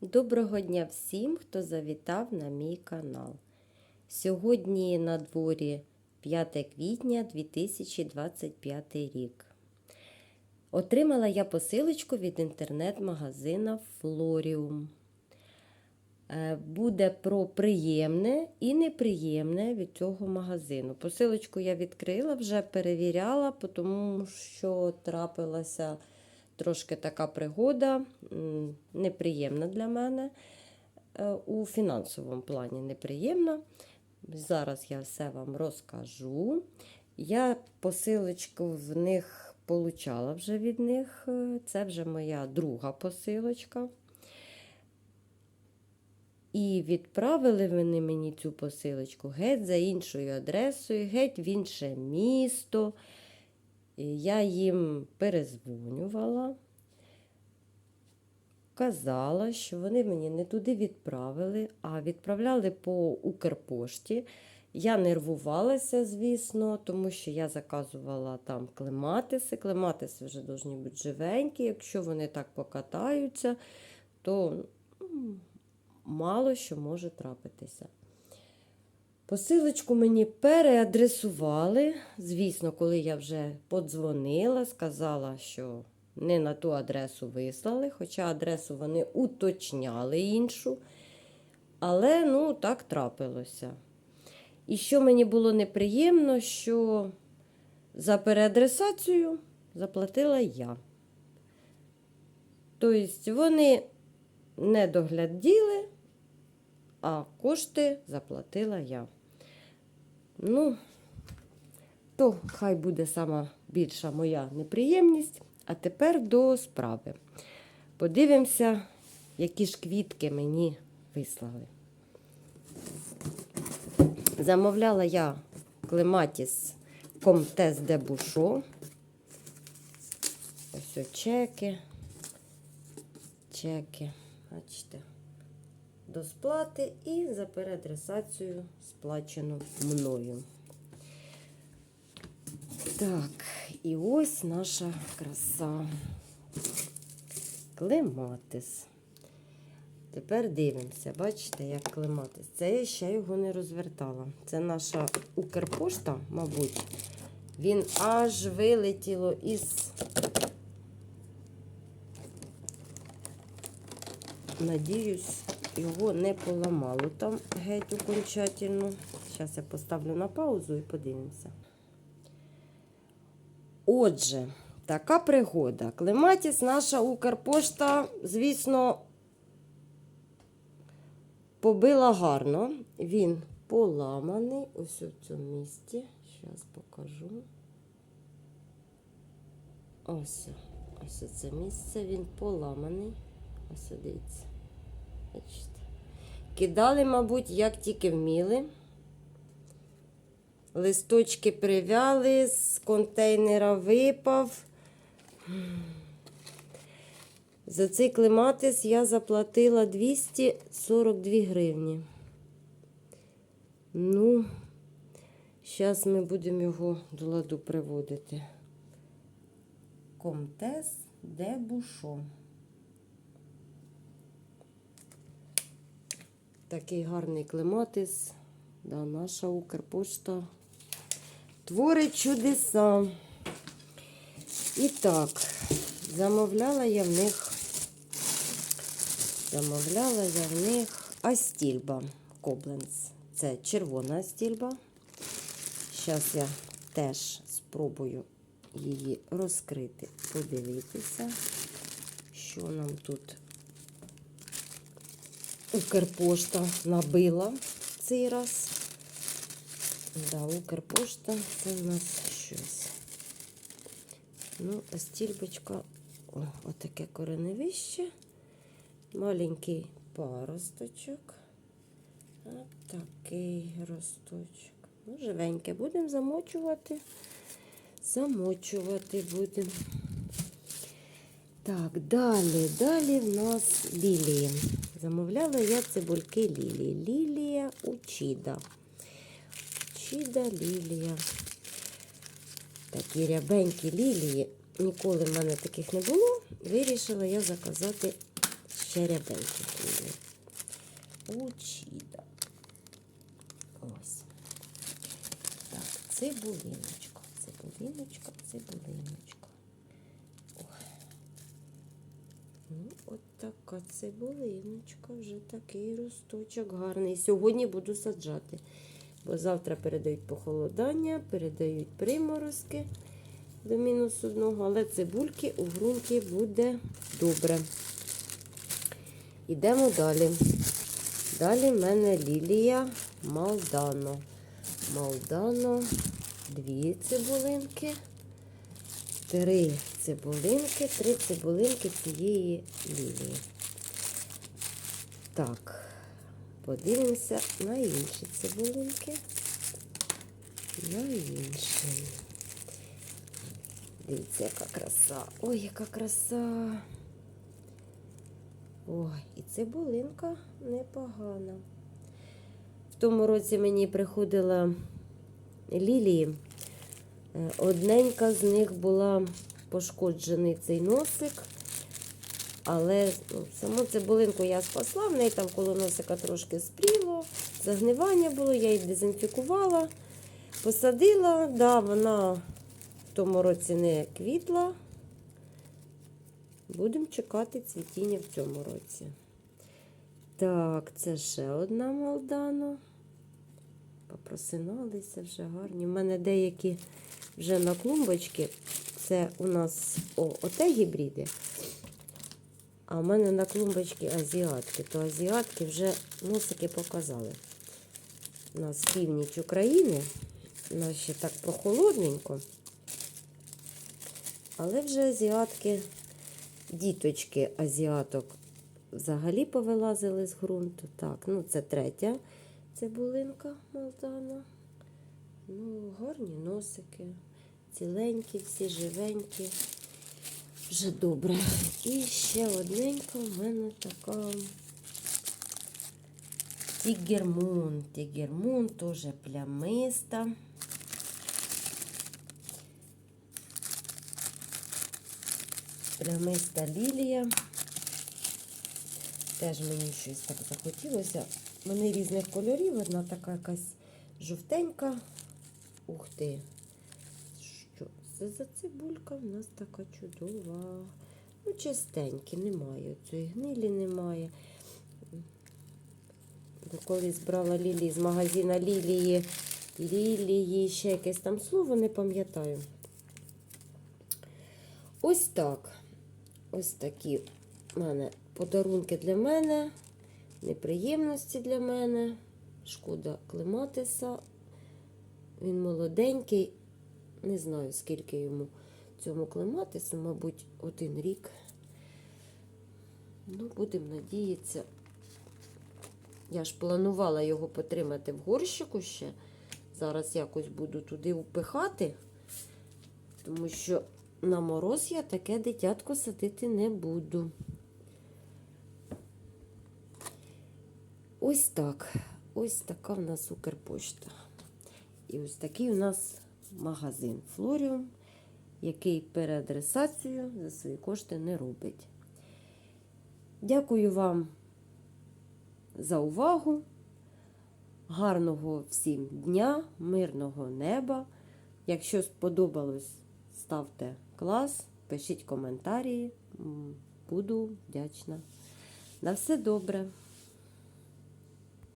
Доброго дня всім, хто завітав на мій канал. Сьогодні на дворі 5 квітня 2025 рік. Отримала я посилочку від інтернет-магазина Florium. Е, Буде про приємне і неприємне від цього магазину. Посилочку я відкрила, вже перевіряла, тому що трапилася трошки така пригода, неприємна для мене. е, У фінансовому плані неприємна. Зараз я все вам розкажу. Я посилочку в них получала вже від них. е, Це вже моя друга посилочка. І відправили вони мені цю посилочку геть за іншою адресою, геть в інше місто. Я їм перезвонювала, казала, що вони мені не туди відправили, а відправляли по Укрпошті. Я нервувалася, звісно, тому що я заказувала там клематиси. Клематиси вже повинні бути живенькі. Якщо вони так покатаються, то мало що може трапитися. Посилочку мені переадресували. Звісно, коли я вже подзвонила, сказала, що не на ту адресу вислали, хоча адресу вони уточняли іншу. Але ну, так трапилося. І що мені було неприємно, що за переадресацію заплатила я. Тобто вони не догляділи, а кошти заплатила я. Ну, то хай буде сама більша моя неприємність. А тепер до справи. Подивимося, які ж квітки мені вислали. Замовляла я клематіс Комтес де Бушо. Ось чеки. Чеки. Бачите до сплати і за переадресацію сплачено мною. Так, і ось наша краса. Клематис. Тепер дивимося, бачите, як клематис. Це я ще його не розвертала. Це наша Укрпошта, мабуть. Він аж вилетіло із. Надіюсь, його не поламало там геть окончательно. Зараз я поставлю на паузу і подивимося. Отже, така пригода. Клематіс, наша Укрпошта, звісно, побила гарно. Він поламаний. Ось у цьому місці. Зараз покажу. Ось, ось це місце він поламаний. Ось дивіться. Бачите. Кидали, мабуть, як тільки вміли. Листочки привяли, з контейнера випав. За цей клематис я заплатила 242 гривні. Ну, зараз ми будемо його до ладу приводити. Комтес де Бушо. Такий гарний клематис. Да, наша Укрпошта творить чудеса. І так, замовляла я в них, замовляла я в них Астільба Кобленц. Це червона Астільба. Зараз я теж спробую її розкрити, подивитися, що нам тут Укрпошта набила цей раз. Да, Укрпошта це в нас щось. Ну, стільбочка, о, отаке кореневище. Маленький паросточок. Отакий росточок. Ну, живеньке будемо замочувати. Замочувати будемо. Так, далі, далі в нас лілії. Замовляла я цибульки лілії. Лілія Учіда. Учіда лілія. Такі рябенькі лілії. Ніколи в мене таких не було. Вирішила я заказати ще рябенькі були. Учіда. Ось. Так, цибулиночка, цибулиночка, цибулиночка. Ну, от така цибулиночка, вже такий росточок гарний. Сьогодні буду саджати, бо завтра передають похолодання, передають приморозки до мінус одного, але цибульки у ґрунті буде добре. Йдемо далі. Далі в мене лілія Малдано. Малдано, дві цибулинки, три цибулинки, три цибулинки цієї лілії. Так, подивимося на інші цибулинки. На інші. Дивіться, яка краса. Ой, яка краса. Ой, і цибулинка непогана. В тому році мені приходила лілії. Е, Одненька з них була пошкоджений цей носик. Але ну, саму цибулинку я спасла, в неї там коло носика трошки спріло, загнивання було, я її дезінфікувала, посадила, да, вона в тому році не квітла. Будемо чекати цвітіння в цьому році. Так, це ще одна Молдана. Попросиналися вже гарні. У мене деякі вже на клумбочці. Це у нас о, оте гібриди. А в мене на клумбочці азіатки. То азіатки вже носики показали. У нас північ України. У нас ще так прохолодненько. Але вже азіатки, діточки азіаток взагалі повилазили з ґрунту. Так, ну це третя цибулинка Молдана. Ну, гарні носики, ціленькі, всі живенькі. Вже добре. І ще одненька в мене така тігермун. Тігермун теж плямиста. Плямиста лілія. Теж мені щось так захотілося. Вони різних кольорів, одна така якась жовтенька. Ух ти! За цибулька в нас така чудова. Ну, чистенькі, немає. Цієї гнилі немає. Колись брала лілії з магазина лілії, лілії, ще якесь там слово, не пам'ятаю. Ось так. Ось такі в мене подарунки для мене, неприємності для мене. Шкода клематиса. Він молоденький. Не знаю, скільки йому цьому клематису, мабуть, один рік. Ну, будемо надіятися. Я ж планувала його потримати в горщику ще. Зараз якось буду туди впихати, тому що на мороз я таке дитятко садити не буду. Ось так. Ось така в нас Укрпошта. І ось такий у нас магазин Флоріум, який переадресацію за свої кошти не робить. Дякую вам за увагу. Гарного всім дня, мирного неба. Якщо сподобалось, ставте клас, пишіть коментарі. Буду вдячна. На все добре.